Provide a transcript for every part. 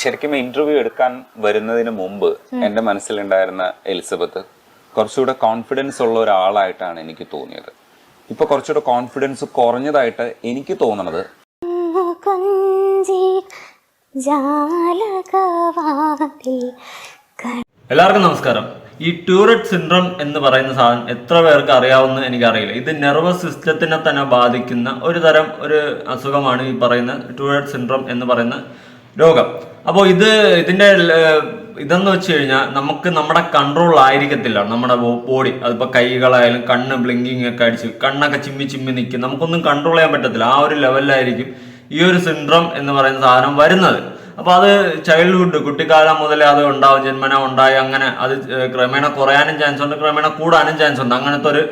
ശരിക്കും ഇന്റർവ്യൂ എടുക്കാൻ വരുന്നതിന് മുമ്പ് എന്റെ മനസ്സിലുണ്ടായിരുന്ന എലിസബത്ത് കുറച്ചുകൂടെ കോൺഫിഡൻസ് ഉള്ള ഒരാളായിട്ടാണ് എനിക്ക് തോന്നിയത്. ഇപ്പൊ കുറച്ചുകൂടെ കോൺഫിഡൻസ് കുറഞ്ഞതായിട്ട് എനിക്ക് തോന്നണത് എല്ലാവർക്കും നമസ്കാരം. ഈ ട്യൂററ്റ് സിൻഡ്രം എന്ന് പറയുന്ന സാധനം എത്ര പേർക്ക് അറിയാവുന്ന എനിക്കറിയില്ല. ഇത് നെർവസ് സിസ്റ്റത്തിനെ തന്നെ ബാധിക്കുന്ന ഒരു തരം ഒരു അസുഖമാണ് ഈ പറയുന്ന ട്യൂററ്റ് സിൻഡ്രം എന്ന് പറയുന്ന രോഗം. അപ്പോൾ ഇത് ഇതിന്റെ ഇതെന്ന് വെച്ച് കഴിഞ്ഞാൽ നമുക്ക് നമ്മുടെ കൺട്രോൾ ആയിരിക്കത്തില്ല. നമ്മുടെ ബോഡി അതിപ്പോൾ കൈകളായാലും കണ്ണ് ബ്ലിങ്കിങ് ഒക്കെ അടിച്ച് കണ്ണൊക്കെ ചിമ്മി ചിമ്മി നിൽക്കും നമുക്കൊന്നും കൺട്രോൾ ചെയ്യാൻ പറ്റത്തില്ല. ആ ഒരു ലെവലിലായിരിക്കും ഈ ഒരു സിൻഡ്രം എന്ന് പറയുന്ന സാധനം വരുന്നത്. അപ്പൊ അത് ചൈൽഡ്ഹുഡ് കുട്ടിക്കാലം മുതലേ അത് ഉണ്ടാവും ജന്മന ഉണ്ടായി അങ്ങനെ അത് ക്രമേണ കുറയാനും ചാൻസ് ഉണ്ട് ക്രമേണ കൂടാനും ചാൻസ് ഉണ്ട്. അങ്ങനത്തെ ഒരു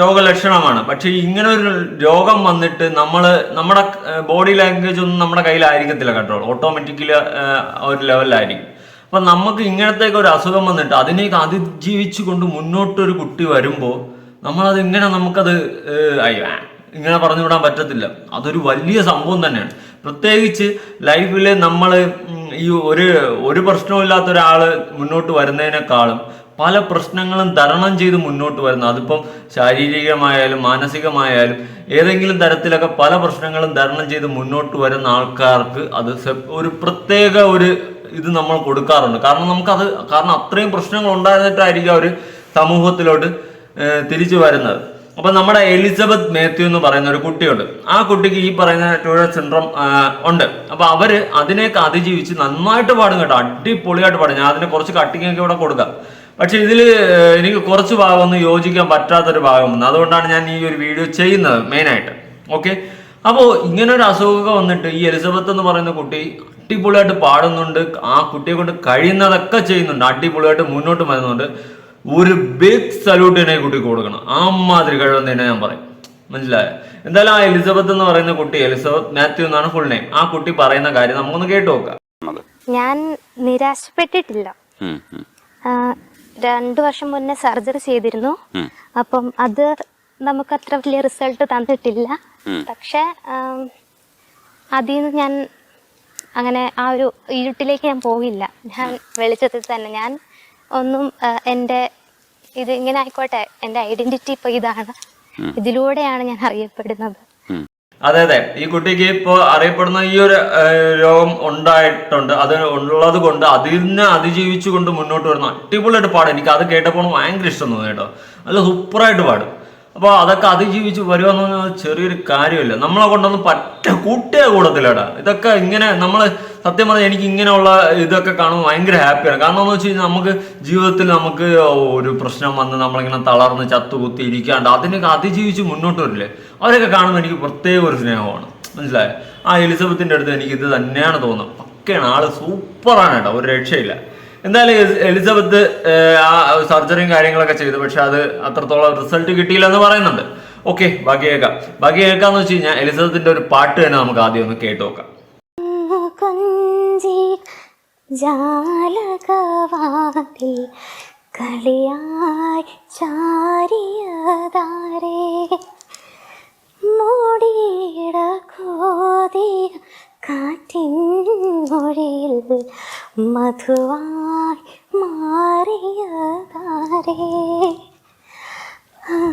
രോഗലക്ഷണമാണ്. പക്ഷെ ഇങ്ങനെ ഒരു രോഗം വന്നിട്ട് നമ്മൾ നമ്മുടെ ബോഡി ലാംഗ്വേജ് ഒന്നും നമ്മുടെ കയ്യിലായിരിക്കത്തില്ല കേട്ടോ. ഓട്ടോമാറ്റിക്കലി ഒരു ലെവലിലായിരിക്കും അപ്പൊ നമുക്ക് ഇങ്ങനത്തേക്ക് ഒരു അസുഖം വന്നിട്ട് അതിനെ അതിജീവിച്ചു കൊണ്ട് മുന്നോട്ടൊരു കുട്ടി വരുമ്പോൾ നമ്മളത് ഇങ്ങനെ നമുക്കത് ഇങ്ങനെ പറഞ്ഞു വിടാൻ പറ്റത്തില്ല. അതൊരു വലിയ സംഭവം തന്നെയാണ്. പ്രത്യേകിച്ച് ലൈഫിൽ നമ്മൾ ഈ ഒരു ഒരു പ്രശ്നമില്ലാത്ത ഒരാൾ മുന്നോട്ട് വരുന്നതിനേക്കാളും പല പ്രശ്നങ്ങളും തരണം ചെയ്ത് മുന്നോട്ട് വരുന്നു. അതിപ്പം ശാരീരികമായാലും മാനസികമായാലും ഏതെങ്കിലും തരത്തിലൊക്കെ പല പ്രശ്നങ്ങളും തരണം ചെയ്ത് മുന്നോട്ട് വരുന്ന ആൾക്കാർക്ക് അത് ഒരു പ്രത്യേക ഒരു ഇത് നമ്മൾ കൊടുക്കാറുണ്ട്. കാരണം നമുക്കത് കാരണം അത്രയും പ്രശ്നങ്ങൾ ഉണ്ടായിരുന്നിട്ടായിരിക്കും അവർ സമൂഹത്തിലോട്ട് തിരിച്ചു വരുന്നത്. അപ്പൊ നമ്മുടെ എലിസബത്ത് മാത്യു എന്ന് പറയുന്ന ഒരു കുട്ടിയുണ്ട്. ആ കുട്ടിക്ക് ഈ പറയുന്ന ടൂററ്റ് സിൻഡ്രം ഉണ്ട്. അപ്പൊ അവർ അതിനെയൊക്കെ അതിജീവിച്ച് നന്നായിട്ട് പാടും കേട്ടോ. അടിപൊളിയായിട്ട് പാടും. ഞാൻ അതിന് കുറച്ച് കട്ടിങ് ഒക്കെ ഇവിടെ കൊടുക്കാം. പക്ഷെ ഇതിൽ എനിക്ക് കുറച്ച് ഭാഗമൊന്നും യോജിക്കാൻ പറ്റാത്തൊരു ഭാഗം വന്നു അതുകൊണ്ടാണ് ഞാൻ ഈ ഒരു വീഡിയോ ചെയ്യുന്നത് മെയിനായിട്ട് ഓക്കെ അപ്പോൾ ഇങ്ങനെ ഒരു അസുഖമൊക്കെ വന്നിട്ട് ഈ എലിസബത്ത് എന്ന് പറയുന്ന കുട്ടി അടിപൊളിയായിട്ട് പാടുന്നുണ്ട്. ആ കുട്ടിയെ കൊണ്ട് കഴിയുന്നതൊക്കെ ചെയ്യുന്നുണ്ട്. അടിപൊളിയായിട്ട് മുന്നോട്ട് വരുന്നുണ്ട്. ഒരു ബിഗ് സല്യൂട്ട് തന്നെ കുട്ടി കുട്ടിക്ക് കൊടുക്കണം. ആ മാതിരി കഴിവെന്ന് തന്നെ ഞാൻ പറയും. മനസ്സിലായോ? എന്തായാലും ആ എലിസബത്ത് എന്ന് പറയുന്ന കുട്ടി എലിസബത്ത് മാത്യു എന്നാണ് ഫുൾ നെയിം ആ കുട്ടി പറയുന്ന കാര്യം നമുക്കൊന്ന് കേട്ടു നോക്കാം. ഞാൻ നിരാശപ്പെട്ടിട്ടില്ല. രണ്ടു വർഷം മുന്നേ സർജറി ചെയ്തിരുന്നു. അപ്പം അത് നമുക്ക് അത്ര വലിയ റിസൾട്ട് തന്നിട്ടില്ല. പക്ഷെ അതിൽ നിന്ന് ഞാൻ അങ്ങനെ ആ ഒരു ഇരുട്ടിലേക്ക് ഞാൻ പോകില്ല. ഞാൻ വെളിച്ചത്തിൽ തന്നെ ഞാൻ ഒന്നും എന്റെ ഇത് ഇങ്ങനെ ആയിക്കോട്ടെ എന്റെ ഐഡന്റിറ്റി ഇപ്പൊ ഇതാണ്. ഇതിലൂടെയാണ് ഞാൻ അറിയപ്പെടുന്നത്. അതെ അതെ. ഈ കുട്ടിക്ക് ഇപ്പോൾ അറിയപ്പെടുന്ന ഈ ഒരു രോഗം ഉണ്ടായിട്ടുണ്ട്. അത് ഉള്ളത് കൊണ്ട് അതിനെ നിന്ന് കൊണ്ട് മുന്നോട്ട് വരുന്ന അടിപൊളിയായിട്ട് പാടും. എനിക്ക് അത് കേട്ടപ്പോൾ ഭയങ്കര ഇഷ്ടം തോന്നി കേട്ടോ. നല്ല സൂപ്പറായിട്ട് പാടും. അപ്പോൾ അതൊക്കെ അതിജീവിച്ച് വരുമെന്ന് പറഞ്ഞാൽ ചെറിയൊരു കാര്യമില്ല. നമ്മളെ കൊണ്ടൊന്നും പറ്റ കൂട്ടിയ കൂടത്തില്ലടാ. ഇതൊക്കെ ഇങ്ങനെ നമ്മൾ സത്യം പറഞ്ഞാൽ എനിക്ക് ഇങ്ങനെയുള്ള ഇതൊക്കെ കാണുമ്പോൾ ഭയങ്കര ഹാപ്പിയാണ്. കാരണം എന്ന് വെച്ച് കഴിഞ്ഞാൽ നമുക്ക് ജീവിതത്തിൽ നമുക്ക് ഒരു പ്രശ്നം വന്ന് നമ്മളിങ്ങനെ തളർന്ന് ചത്തുകുത്തി ഇരിക്കാണ്ട് അതിനൊക്കെ അതിജീവിച്ച് മുന്നോട്ട് വരില്ലേ? അവരൊക്കെ കാണുമ്പോൾ എനിക്ക് പ്രത്യേക ഒരു സ്നേഹമാണ്. മനസ്സിലായോ? ആ എലിസബത്തിന്റെ അടുത്ത് എനിക്ക് ഇത് തന്നെയാണ് തോന്നുന്നത്. പക്കയാണ്. ആൾ സൂപ്പറാണ് കേട്ടോ. ഒരു രക്ഷയില്ല. എന്തായാലും എലിസബത്ത് ആ സർജറിയും കാര്യങ്ങളൊക്കെ ചെയ്തു. പക്ഷെ അത് അത്രത്തോളം റിസൾട്ട് കിട്ടിയില്ല എന്ന് പറയുന്നുണ്ട്. ഓക്കെ ബാക്കി കേൾക്കാം. ബാക്കി കേൾക്കാന്ന് വെച്ച് കഴിഞ്ഞാൽ എലിസബത്തിന്റെ ഒരു പാട്ട് തന്നെ നമുക്ക് ആദ്യം ഒന്ന് കേട്ട് നോക്കാം. മധുവായി മാറിയതാരേ?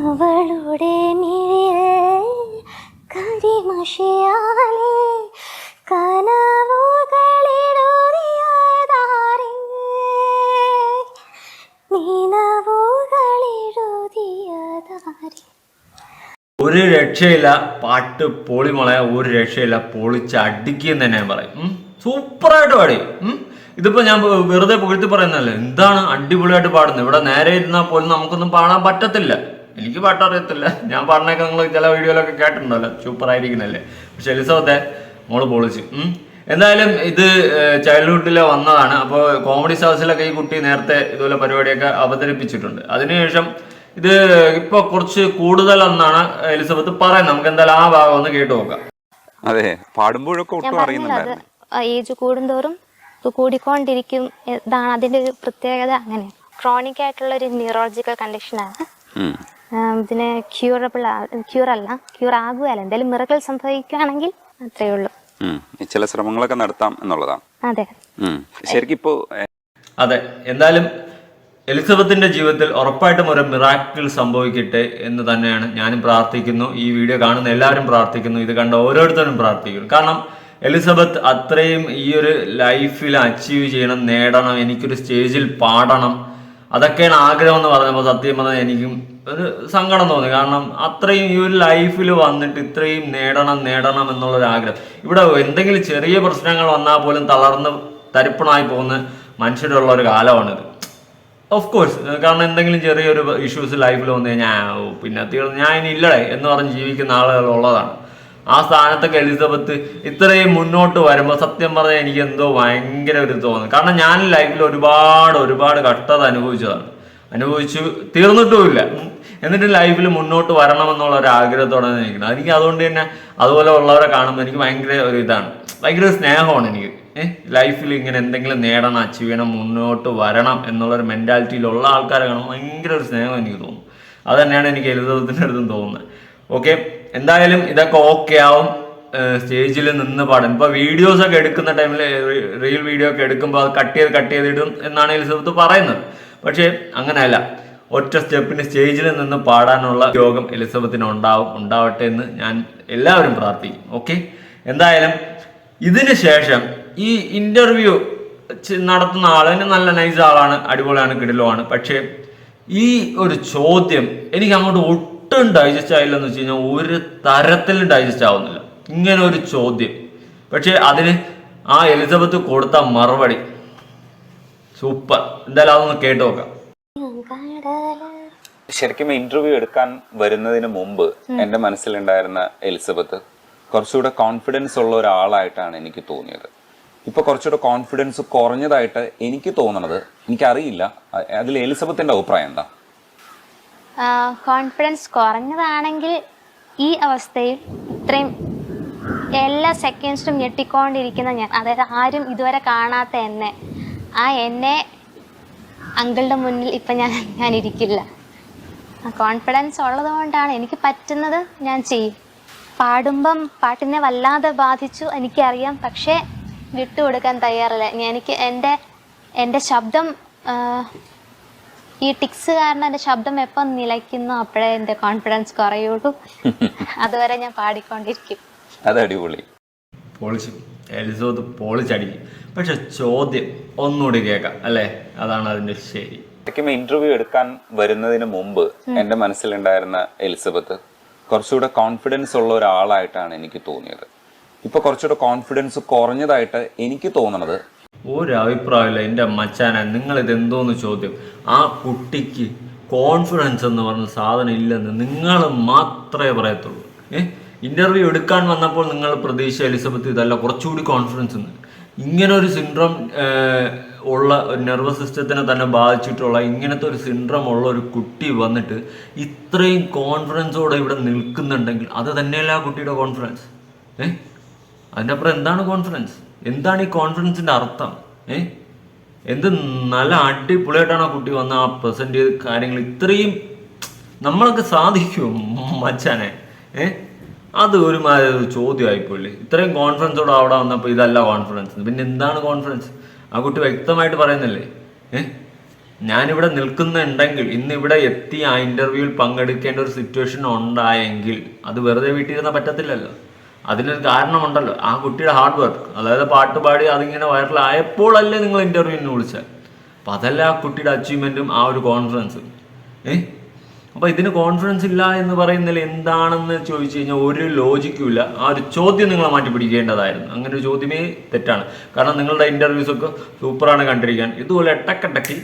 അവളുടെ മിഴിയിൽ കരിമഷിയാലേ കനവുകളിടുതിയതാരേ നിനവുകളിടുതിയതാരേ ഒരു രക്ഷയില്ല പാട്ട് പൊളിമുളയ ഒരു രക്ഷയില്ല പൊളിച്ച് അടിക്കും തന്നെ പറയും സൂപ്പറായിട്ട് പാടി. ഇതിപ്പോ ഞാൻ വെറുതെ പുകഴ്ത്തി പറയുന്നല്ലേ എന്താണ് അടിപൊളിയായിട്ട് പാടുന്നത്? ഇവിടെ നേരെ ഇരുന്നാൽ പോലും നമുക്കൊന്നും പാടാൻ പറ്റത്തില്ല. എനിക്ക് പാട്ടറിയത്തില്ല ഞാൻ പാടുന്നൊക്കെ നിങ്ങൾ ചില വീഡിയോയിലൊക്കെ കേട്ടിട്ടുണ്ടല്ലോ. സൂപ്പർ ആയിരിക്കുന്നല്ലേ. പക്ഷെ എലിസബത്തെ മോൾ പൊളിച്ച്. എന്തായാലും ഇത് ചൈൽഡ്ഹുഡിലെ വന്നതാണ്. അപ്പോൾ കോമഡി സ്റ്റാർസിലൊക്കെ ഈ കുട്ടി നേരത്തെ ഇതുപോലെ പരിപാടിയൊക്കെ അവതരിപ്പിച്ചിട്ടുണ്ട്. അതിനുശേഷം ഇത് ഇപ്പൊ കുറച്ച് കൂടുതൽ എന്നാണ് എലിസബത്ത് പറയുന്നത്. നമുക്ക് എന്തായാലും ആ ഭാഗം ഒന്ന് കേട്ടു നോക്കാം. അതെ പാടുമ്പോഴൊക്കെ ഒട്ടും അറിയുന്നില്ല ഏജ് കൂടുന്തോറും കൂടിക്കൊണ്ടിരിക്കും. ഇതാണ് അതിന്റെ ഒരു പ്രത്യേകത. അങ്ങനെ ക്രോണിക് ആയിട്ടുള്ള ഒരു ന്യൂറോളജിക്കൽ കണ്ടീഷനാണ്. ഇതിന് ക്യൂറബിൾ ക്യൂർ അല്ല ക്യൂർ ആകുകയല്ല. എന്തായാലും മിറക്കൽ സംഭവിക്കുകയാണെങ്കിൽ അത്രയേ ഉള്ളൂ. ചില ശ്രമങ്ങളൊക്കെ നടത്താം എന്നുള്ളതാണ്. അതെ. ശരിക്കും ഇപ്പോ അതെ. എന്തായാലും എലിസബത്തിന്റെ ജീവിതത്തിൽ ഉറപ്പായിട്ടും ഒരു മിറാക്കിൾ സംഭവിക്കട്ടെ എന്ന് തന്നെയാണ് ഞാനും പ്രാർത്ഥിക്കുന്നു. ഈ വീഡിയോ കാണുന്ന എല്ലാവരും പ്രാർത്ഥിക്കുന്നു. ഇത് കണ്ട ഓരോരുത്തരും പ്രാർത്ഥിക്കുന്നു. കാരണം എലിസബത്ത് അത്രയും ഈ ഒരു ലൈഫിൽ അച്ചീവ് ചെയ്യണം നേടണം എനിക്കൊരു സ്റ്റേജിൽ പാടണം അതൊക്കെയാണ് ആഗ്രഹം എന്ന് പറഞ്ഞപ്പോൾ സത്യം പറഞ്ഞാൽ എനിക്കും ഒരു സങ്കടം തോന്നി. കാരണം അത്രയും ഈ ഒരു ലൈഫിൽ വന്നിട്ട് ഇത്രയും നേടണം നേടണം എന്നുള്ളൊരു ആഗ്രഹം. ഇവിടെ എന്തെങ്കിലും ചെറിയ പ്രശ്നങ്ങൾ വന്നാൽ പോലും തളർന്ന് തരിപ്പണായി പോകുന്ന മനുഷ്യരുള്ള ഒരു കാലമാണിത്. ഓഫ് കോഴ്സ് കാരണം എന്തെങ്കിലും ചെറിയൊരു ഇഷ്യൂസ് ലൈഫിൽ വന്നു കഴിഞ്ഞാൽ പിന്നെ ഞാൻ ഇനി ഇല്ലടേ എന്ന് പറഞ്ഞ് ജീവിക്കുന്ന ആളുകൾ ഉള്ളതാണ്. ആ സ്ഥാനത്തൊക്കെ എലിസബത്ത് ഇത്രയും മുന്നോട്ട് വരുമ്പോൾ സത്യം പറഞ്ഞാൽ എനിക്ക് എന്തോ ഭയങ്കര ഒരു തോന്നുന്നു കാരണം ഞാൻ ലൈഫിൽ ഒരുപാട് ഒരുപാട് കഷ്ടത അനുഭവിച്ചതാണ്. അനുഭവിച്ചു തീർന്നിട്ടുമില്ല. എന്നിട്ട് ലൈഫിൽ മുന്നോട്ട് വരണമെന്നുള്ള ഒരു ആഗ്രഹത്തോടെ നിൽക്കുന്നത്. എനിക്ക് അതുകൊണ്ട് തന്നെ അതുപോലെ ഉള്ളവരെ കാണുമ്പോൾ എനിക്ക് ഭയങ്കര ഒരു ഇതാണ്. ഭയങ്കര സ്നേഹമാണ് എനിക്ക്. ലൈഫിൽ ഇങ്ങനെ എന്തെങ്കിലും നേടണം അച്ചീവ് ചെയ്യണം മുന്നോട്ട് വരണം എന്നുള്ളൊരു മെന്റാലിറ്റിയിലുള്ള ആൾക്കാരെ കാണുമ്പോൾ ഭയങ്കര ഒരു സ്നേഹം എനിക്ക് തോന്നും. അത് തന്നെയാണ് എനിക്ക് എലിസബത്തിന്റെ അടുത്തും തോന്നുന്നത്. ഓക്കെ എന്തായാലും ഇതൊക്കെ ഓക്കെ ആവും. സ്റ്റേജിൽ നിന്ന് പാടും. ഇപ്പൊ വീഡിയോസ് ഒക്കെ എടുക്കുന്ന ടൈമിൽ റീൽ വീഡിയോ ഒക്കെ എടുക്കുമ്പോൾ അത് കട്ട് ചെയ്ത് കട്ട് ചെയ്തിടും എന്നാണ് എലിസബത്ത് പറയുന്നത്. പക്ഷേ അങ്ങനെയല്ല. ഒറ്റ സ്റ്റെപ്പിന് സ്റ്റേജിൽ നിന്ന് പാടാനുള്ള യോഗം എലിസബത്തിന് ഉണ്ടാവും ഉണ്ടാവട്ടെ എന്ന് ഞാൻ എല്ലാവരും പ്രാർത്ഥിക്കും. ഓക്കെ എന്തായാലും ഇതിന് ശേഷം ഈ ഇന്റർവ്യൂ നടത്തുന്ന ആളിന് നല്ല നൈസ് ആളാണ് അടിപൊളിയാണ് കിടിലുമാണ് പക്ഷേ ഈ ഒരു ചോദ്യം എനിക്ക് അങ്ങോട്ട് ഒട്ടും ഡൈജസ്റ്റ് ആയില്ല എന്ന് വെച്ച് കഴിഞ്ഞാൽ ഒരു തരത്തിലും ഡൈജസ്റ്റ് ആവുന്നില്ല. ഇങ്ങനെ ഒരു ചോദ്യം. പക്ഷേ അതിന് ആ എലിസബത്ത് കൊടുത്ത മറുപടി സൂപ്പർ. എന്തായാലും അതൊന്ന് കേട്ട് നോക്കാം. ശരിക്കും ഇന്റർവ്യൂ എടുക്കാൻ വരുന്നതിന് മുമ്പ് എന്റെ മനസ്സിലുണ്ടായിരുന്ന എലിസബത്ത് കുറച്ചുകൂടെ കോൺഫിഡൻസ് ഉള്ള ഒരാളായിട്ടാണ് എനിക്ക് തോന്നിയത്. ഇപ്പൊ കുറച്ചുകൂടെ കോൺഫിഡൻസ് കുറഞ്ഞതായിട്ട് എനിക്ക് തോന്നണത് എനിക്കറിയില്ല. അതിൽ എലിസബത്തിന്റെ അഭിപ്രായം എന്താ? കോൺഫിഡൻസ് കുറഞ്ഞതാണെങ്കിൽ ഈ അവസ്ഥയിൽ ഇത്രയും എല്ലാ സെക്കൻഡ്സും ഞെട്ടിക്കൊണ്ടിരിക്കുന്ന ഞാൻ അതായത് ആരും ഇതുവരെ കാണാത്ത എന്നെ ആ എന്നെ അങ്കിളുടെ മുന്നിൽ ഇപ്പം ഞാൻ ഞാൻ ഇരിക്കില്ല കോൺഫിഡൻസ് ഉള്ളത് കൊണ്ടാണ് എനിക്ക് പറ്റുന്നത് ഞാൻ ചെയ്യും. പാടുമ്പം പാട്ടിനെ വല്ലാതെ ബാധിച്ചു എനിക്കറിയാം പക്ഷേ വിട്ടുകൊടുക്കാൻ തയ്യാറില്ല. എനിക്ക് എന്റെ എന്റെ ശബ്ദം ഈ ടിക്സ് കാരണം എന്റെ ശബ്ദം എപ്പം നിലയ്ക്കുന്നു അപ്പോഴേ എന്റെ കോൺഫിഡൻസ് കുറയുള്ളൂ. അതുവരെ ഞാൻ പാടിക്കൊണ്ടിരിക്കും. അത് അടിപൊളി പൊളിച്ചു എലിസബത്ത് പൊളിച്ചടിക്കും. പക്ഷെ ചോദ്യം ഒന്നുകൂടി കേൾക്കാം അല്ലേ? അതാണ് അതിന്റെ ശരി. ശരിക്കും ഇന്റർവ്യൂ എടുക്കാൻ വരുന്നതിന് മുമ്പ് എന്റെ മനസ്സിലുണ്ടായിരുന്ന എലിസബത്ത് കുറച്ചുകൂടെ കോൺഫിഡൻസ് ഉള്ള ഒരാളായിട്ടാണ് എനിക്ക് തോന്നിയത്. ഇപ്പൊ കുറച്ചുകൂടെ കോൺഫിഡൻസ് കുറഞ്ഞതായിട്ട് എനിക്ക് തോന്നണത് ഒരു അഭിപ്രായമില്ല എന്റെ മച്ചാന നിങ്ങൾ ഇതെന്തോന്ന് ചോദ്യം? ആ കുട്ടിക്ക് കോൺഫിഡൻസ് എന്ന് പറഞ്ഞ സാധനം ഇല്ലെന്ന് നിങ്ങൾ മാത്രമേ പറയത്തുള്ളൂ. ഏഹ് ഇന്റർവ്യൂ എടുക്കാൻ വന്നപ്പോൾ നിങ്ങൾ പ്രതീക്ഷ എലിസബത്ത് ഇതല്ല കുറച്ചുകൂടി കോൺഫിഡൻസ് ഉണ്ട്. ഇങ്ങനെ ഒരു സിൻഡ്രോം ഉള്ള ഒരു നെർവസ് സിസ്റ്റത്തിനെ തന്നെ ബാധിച്ചിട്ടുള്ള ഇങ്ങനത്തെ ഒരു സിൻഡ്രം ഉള്ള ഒരു കുട്ടി വന്നിട്ട് ഇത്രയും കോൺഫിഡൻസോടെ ഇവിടെ നിൽക്കുന്നുണ്ടെങ്കിൽ അത് തന്നെയല്ല ആ കുട്ടിയുടെ കോൺഫിഡൻസ് ഏഹ് അതിന്റെ അപ്പുറം എന്താണ് കോൺഫിഡൻസ് എന്താണ് ഈ കോൺഫിഡൻസിന്റെ അർത്ഥം? ഏ? എന്ത് നല്ല അടിപൊളിയായിട്ടാണ് ആ കുട്ടി വന്ന് ആ പ്രസന്റ് ചെയ്ത് കാര്യങ്ങൾ ഇത്രയും നമ്മളൊക്കെ സാധിക്കും മച്ചാനെ? ഏ? അത് ഒരു ചോദ്യമായിപ്പോയില്ലേ? ഇത്രയും കോൺഫിഡൻസോടെ അവിടെ വന്നപ്പോൾ ഇതല്ല കോൺഫിഡൻസ് പിന്നെ എന്താണ് കോൺഫിഡൻസ് ആ കുട്ടി വ്യക്തമായിട്ട് പറയുന്നില്ലേ? ഏ? ഞാനിവിടെ നിൽക്കുന്നുണ്ടെങ്കിൽ ഇന്ന് ഇവിടെ എത്തി ആ ഇന്റർവ്യൂവിൽ പങ്കെടുക്കേണ്ട ഒരു സിറ്റുവേഷൻ ഉണ്ടായെങ്കിൽ അത് വെറുതെ വീട്ടിലിരുന്ന പറ്റത്തില്ലല്ലോ. അതിനൊരു കാരണമുണ്ടല്ലോ. ആ കുട്ടിയുടെ ഹാർഡ് വർക്ക് അതായത് പാട്ട് പാടി അതിങ്ങനെ വൈറലായപ്പോഴല്ലേ നിങ്ങൾ ഇന്റർവ്യൂവിന് വിളിച്ചത്. അപ്പം അതല്ല ആ കുട്ടിയുടെ അച്ചീവ്മെന്റും ആ ഒരു കോൺഫിഡൻസ് ഏ? അപ്പം ഇതിന് കോൺഫിഡൻസ് ഇല്ല എന്ന് പറയുന്നതിൽ എന്താണെന്ന് ചോദിച്ചു കഴിഞ്ഞാൽ ഒരു ലോജിക്കും ഇല്ല. ആ ഒരു ചോദ്യം നിങ്ങൾ മാറ്റി പിടിക്കേണ്ടതായിരുന്നു. അങ്ങനെ ഒരു ചോദ്യമേ തെറ്റാണ്. കാരണം നിങ്ങളുടെ ഇന്റർവ്യൂസ് ഒക്കെ സൂപ്പറാണ് കണ്ടിരിക്കാൻ. ഇതുപോലെ എട്ടക്കട്ടക്കി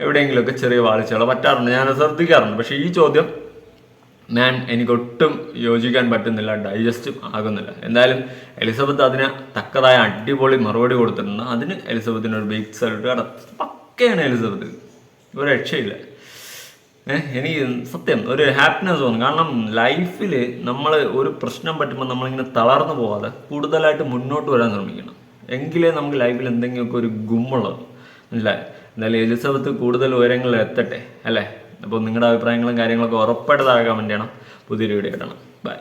എവിടെയെങ്കിലുമൊക്കെ ചെറിയ വാഴ്ചകൾ പറ്റാറുണ്ട്. ഞാൻ ശ്രദ്ധിക്കാറുണ്ട്. പക്ഷേ ഈ ചോദ്യം ഞാൻ എനിക്കൊട്ടും യോജിക്കാൻ പറ്റുന്നില്ല ഡൈജസ്റ്റ് ആകുന്നില്ല. എന്തായാലും എലിസബത്ത് അതിന് തക്കതായ അടിപൊളി മറുപടി കൊടുത്തിട്ടുണ്ട്. അതിന് എലിസബത്തിന് ഒരു ബിഗ് സല്യൂട്ട് കട പക്കയാണ് എലിസബത്ത്. ഒരു രക്ഷയില്ല. എനിക്ക് സത്യം ഒരു ഹാപ്പിനെസ് തോന്നും. കാരണം ലൈഫിൽ നമ്മൾ ഒരു പ്രശ്നം പറ്റുമ്പോൾ നമ്മളിങ്ങനെ തളർന്നു പോകാതെ കൂടുതലായിട്ട് മുന്നോട്ട് വരാൻ ശ്രമിക്കണം. എങ്കിലേ നമുക്ക് ലൈഫിൽ എന്തെങ്കിലുമൊക്കെ ഒരു ഗുമ്മുള്ളത്. അല്ല? എന്തായാലും എലിസബത്ത് കൂടുതൽ ഉയരങ്ങളിൽ എത്തട്ടെ. അല്ലേ? അപ്പോൾ നിങ്ങളുടെ അഭിപ്രായങ്ങളും കാര്യങ്ങളൊക്കെ ഉറപ്പായിട്ട് താഴെ കമന്റ് ചെയ്യണം. പുതിയൊരു വീഡിയോ ഇടണം ബൈ